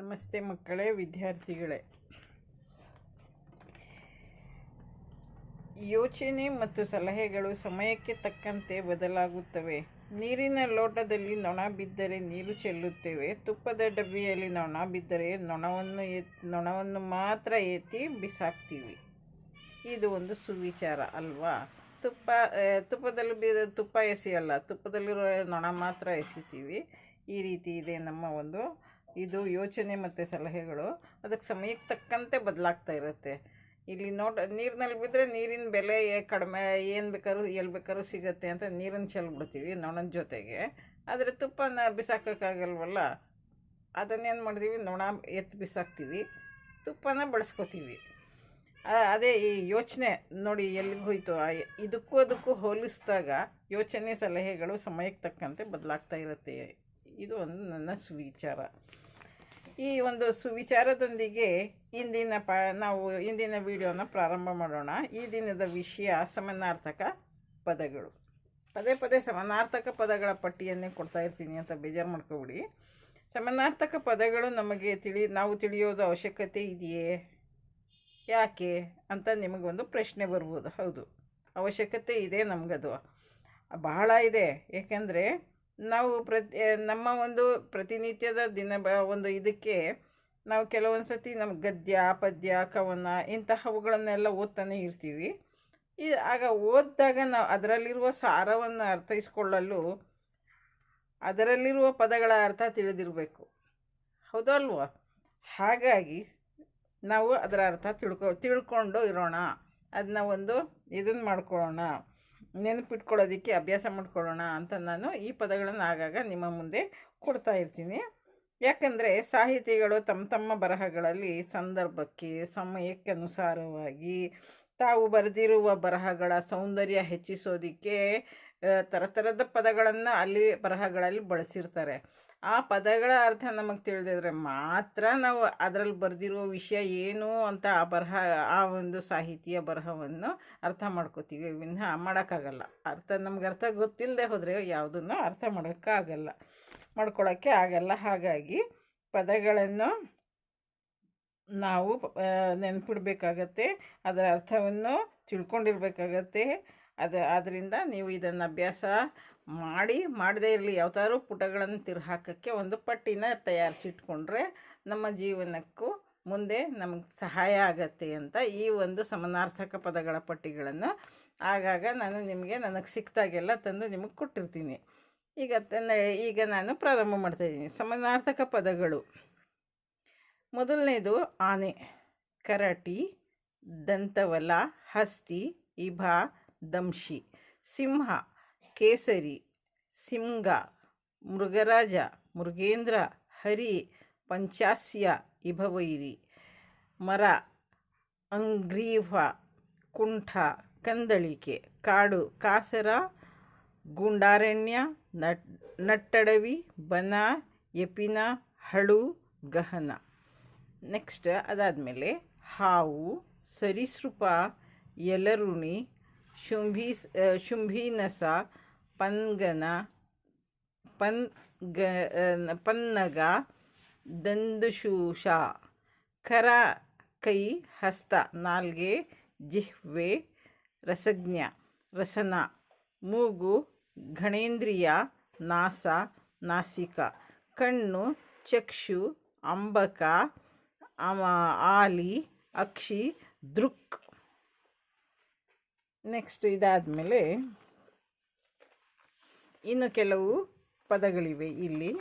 ನಮಸ್ತೆ ಮಕ್ಕಳೇ, ವಿದ್ಯಾರ್ಥಿಗಳೇ. ಯೋಚನೆ ಮತ್ತು ಸಲಹೆಗಳು ಸಮಯಕ್ಕೆ ತಕ್ಕಂತೆ ಬದಲಾಗುತ್ತವೆ. ನೀರಿನ ಲೋಟದಲ್ಲಿ ನೊಣ ಬಿದ್ದರೆ ನೀರು ಚೆಲ್ಲುತ್ತೇವೆ. ತುಪ್ಪದ ಡಬ್ಬಿಯಲ್ಲಿ ನೊಣ ಬಿದ್ದರೆ ನೊಣವನ್ನು ಎತ್ ನೊಣವನ್ನು ಮಾತ್ರ ಎತ್ತಿ ಬಿಸಾಕ್ತೀವಿ. ಇದು ಒಂದು ಸುವಿಚಾರ ಅಲ್ವಾ? ತುಪ್ಪ ತುಪ್ಪದಲ್ಲಿ ಬಿ ತುಪ್ಪ ಎಸೆಯಲ್ಲ ತುಪ್ಪದಲ್ಲಿರೋ ನೊಣ ಮಾತ್ರ ಎಸಿತೀವಿ. ಈ ರೀತಿ ಇದೆ ನಮ್ಮ ಒಂದು ಇದು ಯೋಚನೆ ಮತ್ತು ಸಲಹೆಗಳು. ಅದಕ್ಕೆ ಸಮಯಕ್ಕೆ ತಕ್ಕಂತೆ ಬದಲಾಗ್ತಾ ಇರುತ್ತೆ. ಇಲ್ಲಿ ನೋಟ ನೀರಿನಲ್ಲಿ ಬಿದ್ದರೆ ನೀರಿನ ಬೆಲೆ ಕಡಿಮೆ, ಏನು ಬೇಕಾದ್ರೂ ಎಲ್ಲಿ ಬೇಕಾದ್ರೂ ಸಿಗುತ್ತೆ ಅಂತ ನೀರನ್ನು ಚೆಲ್ಬಿಡ್ತೀವಿ ನೊಣದ ಜೊತೆಗೆ. ಆದರೆ ತುಪ್ಪನ ಬಿಸಾಕೋಕ್ಕಾಗಲ್ವಲ್ಲ? ಅದನ್ನೇನು ಮಾಡ್ತೀವಿ? ನೊಣ ಎತ್ತು ಬಿಸಾಕ್ತೀವಿ. ತುಪ್ಪನ ಬಳಸ್ಕೋತೀವಿ. ಅದೇ ಈ ಯೋಚನೆ ನೋಡಿ ಎಲ್ಲಿಗೆ ಹೋಯ್ತು? ಇದಕ್ಕೂ ಅದಕ್ಕೂ ಹೋಲಿಸಿದಾಗ ಯೋಚನೆ, ಸಲಹೆಗಳು ಸಮಯಕ್ಕೆ ತಕ್ಕಂತೆ ಬದಲಾಗ್ತಾ ಇರುತ್ತೆ. ಇದು ಒಂದು ನನ್ನ ಸುವಿಚಾರ. ಈ ಒಂದು ಸುವಿಚಾರದೊಂದಿಗೆ ಇಂದಿನ ಪ, ನಾವು ಇಂದಿನ ವಿಡಿಯೋನ ಪ್ರಾರಂಭ ಮಾಡೋಣ. ಈ ದಿನದ ವಿಷಯ ಸಮನಾರ್ಥಕ ಪದಗಳು. ಪದೇ ಪದೇ ಸಮನಾರ್ಥಕ ಪದಗಳ ಪಟ್ಟಿಯನ್ನೇ ಕೊಡ್ತಾ ಇರ್ತೀನಿ ಅಂತ ಬೇಜಾರು ಮಾಡ್ಕೊಬಿಡಿ. ಸಮನಾರ್ಥಕ ಪದಗಳು ನಮಗೆ ತಿಳಿ, ನಾವು ತಿಳಿಯೋದು ಅವಶ್ಯಕತೆ ಇದೆಯೇ? ಯಾಕೆ ಅಂತ ನಿಮಗೊಂದು ಪ್ರಶ್ನೆ ಬರ್ಬೋದು. ಹೌದು. ಅವಶ್ಯಕತೆ ಇದೆ ನಮಗದು. ಬಹಳ ಇದೆ. ಏಕೆಂದರೆ ನಾವು ಪ್ರತಿ ನಮ್ಮ ಒಂದು ಪ್ರತಿನಿತ್ಯದ ದಿನ ಒಂದು ಇದಕ್ಕೆ ನಾವು ಕೆಲವೊಂದು ಸತಿ ನಮ್ಮ ಗದ್ಯ, ಪದ್ಯ, ಕವನ ಇಂತಹವುಗಳನ್ನೆಲ್ಲ ಓದ್ತಾನೆ ಇರ್ತೀವಿ. ಈ, ಆಗ ಓದಿದಾಗ ನಾವು ಅದರಲ್ಲಿರುವ ಸಾರವನ್ನು ಅರ್ಥೈಸ್ಕೊಳ್ಳಲು ಅದರಲ್ಲಿರುವ ಪದಗಳ ಅರ್ಥ ತಿಳಿದಿರಬೇಕು. ಹೌದಲ್ವ ಹಾಗಾಗಿ ನಾವು ಅದರ ಅರ್ಥ ತಿಳ್ಕೊ, ತಿಳ್ಕೊಂಡು ಇರೋಣ. ಅದನ್ನ ಒಂದು ಇದನ್ನು ಮಾಡ್ಕೊಳ್ಳೋಣ. ನೆನಪಿಟ್ಕೊಳ್ಳೋದಕ್ಕೆ ಅಭ್ಯಾಸ ಮಾಡಿಕೊಳ್ಳೋಣ ಅಂತ ನಾನು ಈ ಪದಗಳನ್ನು ಆಗಾಗ ನಿಮ್ಮ ಮುಂದೆ ಕೊಡ್ತಾ ಇರ್ತೀನಿ. ಯಾಕಂದರೆ ಸಾಹಿತಿಗಳು ತಮ್ಮ ತಮ್ಮ ಬರಹಗಳಲ್ಲಿ ಸಂದರ್ಭಕ್ಕೆ, ಸಮಯಕ್ಕೆ ಅನುಸಾರವಾಗಿ ತಾವು ಬರೆದಿರುವ ಬರಹಗಳ ಸೌಂದರ್ಯ ಹೆಚ್ಚಿಸೋದಕ್ಕೆ ಆ, ಥರಥರದ ಪದಗಳನ್ನು ಅಲ್ಲಿ ಬರಹಗಳಲ್ಲಿ ಬಳಸಿರ್ತಾರೆ. ಆ ಪದಗಳ ಅರ್ಥ ನಮಗೆ ತಿಳಿದಿದ್ರೆ ಮಾತ್ರ ನಾವು ಅದರಲ್ಲಿ ಬರೆದಿರೋ ವಿಷಯ ಏನು ಅಂತ ಆ ಬರಹ ಆ ಒಂದು ಸಾಹಿತ್ಯ ಬರಹವನ್ನು ಅರ್ಥ ಮಾಡ್ಕೋತೀವಿ. ವಿನಃ ಮಾಡೋಕ್ಕಾಗಲ್ಲ. ಅರ್ಥ ನಮ್ಗೆ ಅರ್ಥ ಗೊತ್ತಿಲ್ಲದೆ ಹೋದರೆ ಯಾವುದನ್ನು ಅರ್ಥ ಮಾಡೋಕ್ಕಾಗಲ್ಲ. ಮಾಡ್ಕೊಳ್ಳೋಕ್ಕೆ ಆಗಲ್ಲ. ಹಾಗಾಗಿ ಪದಗಳನ್ನು ನಾವು ನೆನ್ಪಿಡ್ಬೇಕಾಗತ್ತೆ. ಅದರ ಅರ್ಥವನ್ನು ತಿಳ್ಕೊಂಡಿರ್ಬೇಕಾಗತ್ತೆ. ಅದು ಆದ್ದರಿಂದ ನೀವು ಇದನ್ನು ಅಭ್ಯಾಸ ಮಾಡಿ, ಮಾಡದೇ ಇರಲಿ. ಯಾವ್ದಾದ್ರು ಪುಟಗಳನ್ನು ತಿರು ಹಾಕೋಕ್ಕೆ ಒಂದು ಪಟ್ಟಿನ ತಯಾರಿಸಿಟ್ಕೊಂಡ್ರೆ ನಮ್ಮ ಜೀವನಕ್ಕೂ ಮುಂದೆ ನಮಗೆ ಸಹಾಯ ಆಗತ್ತೆ ಅಂತ ಈ ಒಂದು ಸಮನಾರ್ಥಕ ಪದಗಳ ಪಟ್ಟಿಗಳನ್ನು ಆಗಾಗ ನಾನು ನಿಮಗೆ ನನಗೆ ಸಿಕ್ತಾಗೆಲ್ಲ ತಂದು ನಿಮಗೆ ಕೊಟ್ಟಿರ್ತೀನಿ. ಈಗ ಈಗ ನಾನು ಪ್ರಾರಂಭ ಮಾಡ್ತಾಯಿದ್ದೀನಿ ಸಮನಾರ್ಥಕ ಪದಗಳು. ಮೊದಲನೇದು ಆನೆ, ಕರಾಟಿ, ದಂತವಲ, ಹಸ್ತಿ, ಇಭಾ ದಂಶಿ, ಸಿಂಹ, ಕೇಸರಿ, ಸಿಂಗ, ಮೃಗರಾಜ, ಮೃಗೇಂದ್ರ, ಹರಿ, ಪಂಚಾಸ್ಯ, ಇಭವೈರಿ, ಮರ, ಅಂಗ್ರೀವ, ಕುಂಠ, ಕಂದಳಿಕೆ, ಕಾಡು, ಕಾಸರ, ಗುಂಡಾರಣ್ಯ, ನಟ್, ನಟ್ಟಡವಿ, ಬನ, ಎಪಿನ, ಹಳು, ಗಹನ. ನೆಕ್ಸ್ಟ್ ಅದಾದಮೇಲೆ ಹಾವು, ಸರೀಸೃಪ ಎಲರುಣಿ ಶುಂಭಿ ಶುಂಭಿನಸ, ಪನ್ಗನ ಪನ್ಗ ಪನ್ನಗ, ದಂದುಶೂಷ, ಕರ, ಕೈ, ಹಸ್ತ, ನಾಲ್ಗೆ, ಜಿಹ್ವೆ, ರಸಜ್ಞ, ರಸನ, ಮೂಗು, ಘಣೇಂದ್ರಿಯ, ನಾಸ, ನಾಸಿಕ, ಕಣ್ಣು, ಚಕ್ಷು, ಅಂಬಕ ಆಲಿ, ಅಕ್ಷಿ, ದೃಕ್ ನೆಕ್ಸ್ಟ್ ಇದಾದಮೇಲೆ ಇನ್ನು ಕೆಲವು ಪದಗಳಿವೆ ಇಲ್ಲಿ.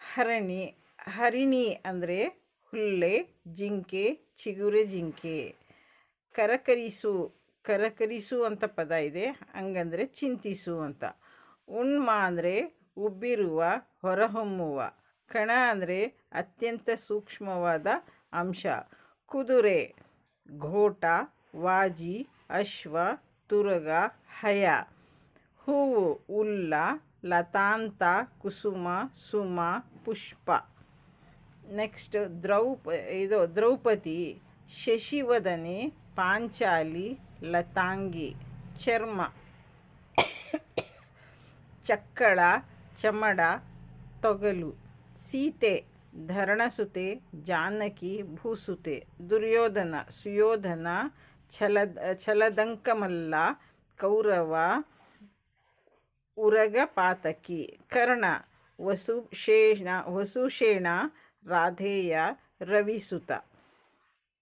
ಹರಣಿ, ಹರಿಣಿ ಅಂದರೆ ಹುಲ್ಲೆ, ಜಿಂಕೆ, ಚಿಗುರೆ ಜಿಂಕೆ. ಕರಕರಿಸು ಕರಕರಿಸು ಅಂತ ಪದ ಇದೆ, ಹಂಗಂದರೆ ಚಿಂತಿಸು ಅಂತ. ಉಣ್ಮ ಅಂದರೆ ಉಬ್ಬಿರುವ, ಹೊರಹೊಮ್ಮುವ. ಕಣ ಅಂದರೆ ಅತ್ಯಂತ ಸೂಕ್ಷ್ಮವಾದ ಅಂಶ. ಕುದುರೆ ಘೋಟ, ವಾಜಿ, ಅಶ್ವ, ತುರಗ, ಹಯ. ಹೂವು, ಉಲ್ಲ, ಲತಾಂತ, ಕುಸುಮ, ಸುಮ, ಪುಷ್ಪ. ನೆಕ್ಸ್ಟ್ ದ್ರೌಪ, ಇದು ದ್ರೌಪದಿ, ಶಶಿವದನೆ, ಪಾಂಚಾಲಿ, ಲತಾಂಗಿ, ಚರ್ಮ. ಚಕ್ಕಳ, ಚಮಡ, ತೊಗಲು. ಸೀತೆ. ಧರಣಸುತೆ, ಜಾನಕಿ, ಭೂಸುತೆ, ದುರ್ಯೋಧನ, ಸುಯೋಧನ, ಛಲದ, ಛಲದಂಕಮಲ್ಲ, ಕೌರವ ಉರಗ ಪಾತಕಿ ಕರ್ಣ ವಸುಶೇಣ ವಸುಶೇಣ, ರಾಧೇಯ, ರವಿಸುತ.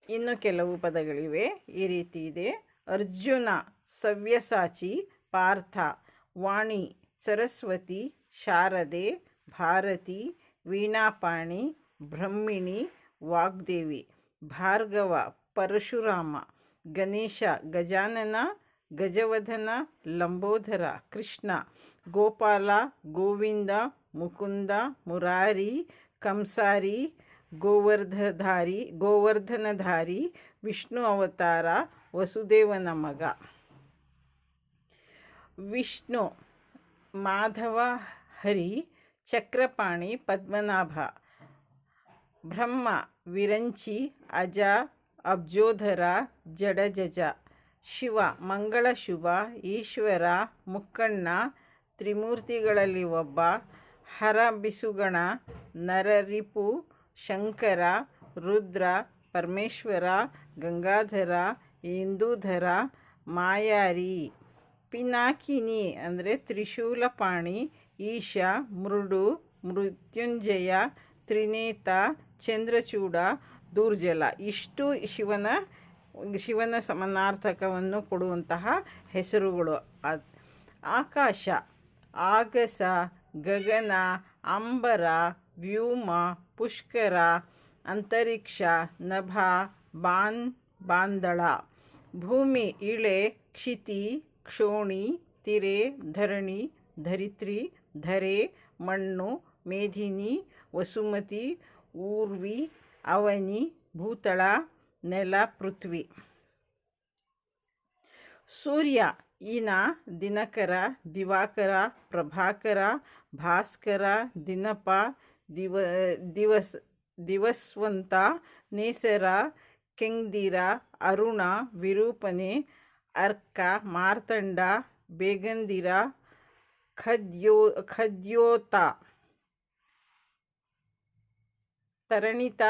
ಇನ್ನು ಕೆಲವು ಪದಗಳಿವೆ. ಈ ರೀತಿ ಇದೆ. ಅರ್ಜುನ, ಸವ್ಯಸಾಚಿ, ಪಾರ್ಥ, ವಾಣಿ, ಸರಸ್ವತಿ, ಶಾರದೆ, ಭಾರತಿ ವೀಣಾಪಾಣಿ, ಬ್ರಹ್ಮಿಣಿ, ವಾಗ್ದೇವಿ, ಭಾರ್ಗವ, ಪರಶುರಾಮ, ಗಣೇಶ, ಗಜಾನನ, ಗಜವಧನ, ಲಂಬೋಧರ, ಕೃಷ್ಣ, ಗೋಪಾಲ, ಗೋವಿಂದ, ಮುಕುಂದ, ಮುರಾರಿ, ಕಂಸಾರಿ, ಗೋವರ್ಧಧಾರಿ, ಗೋವರ್ಧನಧಾರಿ, ವಿಷ್ಣು ಅವತಾರ, ವಸುದೇವನ ಮಗ. ವಿಷ್ಣು, ಮಾಧವ ಹರಿ ಚಕ್ರಪಾಣಿ, ಪದ್ಮನಾಭ, ಬ್ರಹ್ಮ, ವಿರಂಚಿ, ಅಜ, ಅಬ್ಜೋಧರ, ಜಡಜಜ, ಶಿವ, ಮಂಗಳ ಶುಭ, ಈಶ್ವರ, ಮುಕ್ಕಣ್ಣ, ತ್ರಿಮೂರ್ತಿಗಳಲ್ಲಿ ಒಬ್ಬ, ಹರ ಬಿಸುಗಣ, ನರರಿಪು, ಶಂಕರ, ರುದ್ರ, ಪರಮೇಶ್ವರ, ಗಂಗಾಧರ, ಇಂದೂಧರ, ಮಾಯಾರಿ, ಪಿನಾಕಿನಿ, ಅಂದರೆ ತ್ರಿಶೂಲಪಾಣಿ ಈಶ, ಮೃಡು, ಮೃತ್ಯುಂಜಯ, ತ್ರಿನೇತ, ಚಂದ್ರಚೂಡ, ದೂರ್ಜಲ. ಇಷ್ಟು ಶಿವನ ಶಿವನ ಸಮನಾರ್ಥಕವನ್ನು ಕೊಡುವಂತಹ ಹೆಸರುಗಳು. ಆಕಾಶ, ಆಗಸ, ಗಗನ, ಅಂಬರ, ವ್ಯೂಮ, ಪುಷ್ಕರ, ಅಂತರಿಕ್ಷ, ನಭ, ಬಾನ್, ಬಾಂದಳ. ಭೂಮಿ, ಇಳೆ, ಕ್ಷಿತಿ, ಕ್ಷೋಣಿ, ತಿರೆ, ಧರಣಿ, ಧರಿತ್ರಿ ಧರೆ, ಮಣ್ಣು, ಮೇಧಿನಿ, ವಸುಮತಿ, ಊರ್ವಿ, ಅವನಿ, ಭೂತಳ, ನೆಲ, ಪೃಥ್ವಿ. ಸೂರ್ಯ, ಈನ, ದಿನಕರ, ದಿವಾಕರ, ಪ್ರಭಾಕರ, ಭಾಸ್ಕರ, ದಿನಪ, ದಿವ, ದಿವಸ್, ದಿವಸ್ವಂತ, ನೇಸರ, ಕೆಂಗ್ದಿರ, ಅರುಣ, ವಿರೂಪನೆ, ಅರ್ಕ, ಮಾರ್ತಂಡ, ಬೇಗಂದಿರ ಖದ್ಯೋ, ಖದ್ಯೋತ. ತರಣಿತ,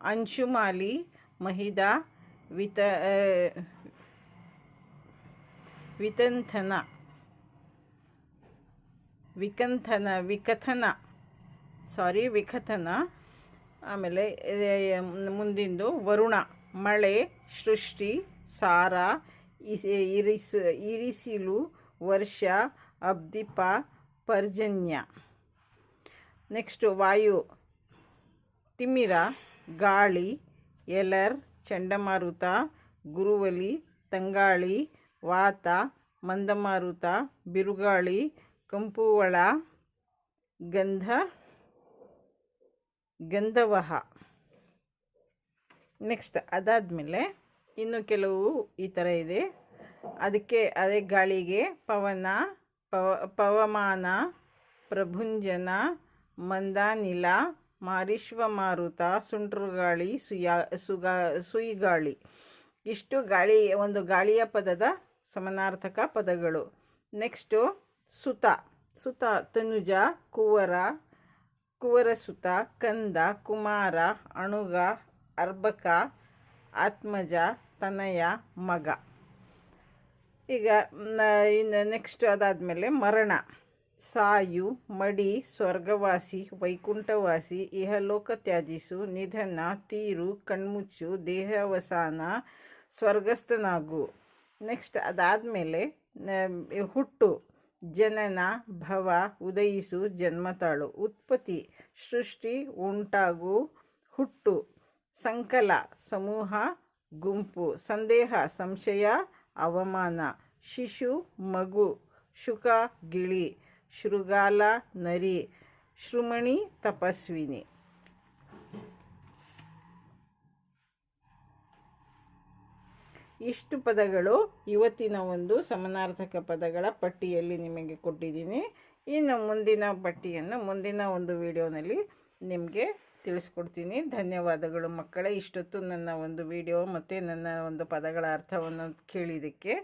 ಅಂಶುಮಾಲಿ, ಮಹಿದ, ವಿತ ವಿತಂಥನ. ವಿಕಂಥನ, ವಿಕಥನ. ಸಾರಿ, ವಿಕಥನ. ಆಮೇಲೆ ಮುಂದಿಂದು ವರುಣ. ಮಳೆ, ಸೃಷ್ಟಿ, ಸಾರ ಇರಿಸ್, ಇರಿಸಿಲು, ವರ್ಷ ಅಬ್ದಿಪ ಪರ್ಜನ್ಯ. ನೆಕ್ಸ್ಟು ವಾಯು. ತಿಮಿರ, ಗಾಳಿ, ಎಲರ್, ಚಂಡಮಾರುತ ಗುರುವಲಿ ತಂಗಾಳಿ, ವಾತ, ಮಂದಮಾರುತ, ಬಿರುಗಾಳಿ, ಕಂಪುವಳ, ಗಂಧ, ಗಂಧವಹ. ನೆಕ್ಸ್ಟ್ ಅದಾದಮೇಲೆ ಇನ್ನು ಕೆಲವು ಈ ಥರ ಇದೆ. ಅದಕ್ಕೆ ಅದೇ ಗಾಳಿಗೆ ಪವನ ಪವ, ಪವಮಾನ, ಪ್ರಭುಂಜನ, ಮಂದಾನಿಲ ಮಾರೀಶ್ವ ಮಾರುತ ಸುಂಟ್ರುಗಾಳಿ, ಸುಯಾ, ಸುಗಾ, ಸುಯಿಗಾಳಿ. ಇಷ್ಟು ಗಾಳಿ, ಒಂದು ಗಾಳಿಯ ಪದದ ಸಮನಾರ್ಥಕ ಪದಗಳು. ನೆಕ್ಸ್ಟು, ಸುತ. ಸುತ, ತನುಜ, ಕುವರ, ಕುವರಸುತ, ಕಂದ, ಕುಮಾರ, ಅಣುಗ ಅರ್ಬಕ ಆತ್ಮಜ, ತನಯ, ಮಗ. ಈಗ ಇನ್ನು ನೆಕ್ಸ್ಟ್ ಅದಾದಮೇಲೆ ಮರಣ. ಸಾಯು, ಮಡಿ, ಸ್ವರ್ಗವಾಸಿ, ವೈಕುಂಠವಾಸಿ ಇಹಲೋಕ ತ್ಯಾಜಿಸು ನಿಧನ, ತೀರು, ಕಣ್ಮುಚ್ಚು, ದೇಹವಸಾನ, ಸ್ವರ್ಗಸ್ಥನಾಗು. ನೆಕ್ಸ್ಟ್ ಅದಾದಮೇಲೆ ಹುಟ್ಟು, ಜನನ, ಭವ, ಉದಯಿಸು, ಜನ್ಮತಾಳು. ಉತ್ಪತ್ತಿ, ಸೃಷ್ಟಿ, ಉಂಟಾಗು, ಹುಟ್ಟು. ಸಂಕಲ, ಸಮೂಹ, ಗುಂಪು. ಸಂದೇಹ, ಸಂಶಯ ಅವಮಾನ. ಶಿಶು, ಮಗು, ಶುಕ, ಗಿಳಿ, ಶೃಗಾಲ, ನರಿ, ಶೃಮಣಿ, ತಪಸ್ವಿನಿ. ಇಷ್ಟು ಪದಗಳು ಇವತ್ತಿನ ಒಂದು ಸಮನಾರ್ಥಕ ಪದಗಳ ಪಟ್ಟಿಯಲ್ಲಿ ನಿಮಗೆ ಕೊಟ್ಟಿದ್ದೀನಿ. ಇನ್ನು ಮುಂದಿನ ಪಟ್ಟಿಯನ್ನು ಮುಂದಿನ ಒಂದು ವಿಡಿಯೋನಲ್ಲಿ ನಿಮಗೆ ತಿಳಿಸ್ಕೊಡ್ತೀನಿ. ಧನ್ಯವಾದಗಳು ಮಕ್ಕಳೇ. ಇಷ್ಟೊತ್ತು ನನ್ನ ಒಂದು ವಿಡಿಯೋ ಮತ್ತು ನನ್ನ ಒಂದು ಪದಗಳ ಅರ್ಥವನ್ನು ಕೇಳಿದ್ದಕ್ಕೆ.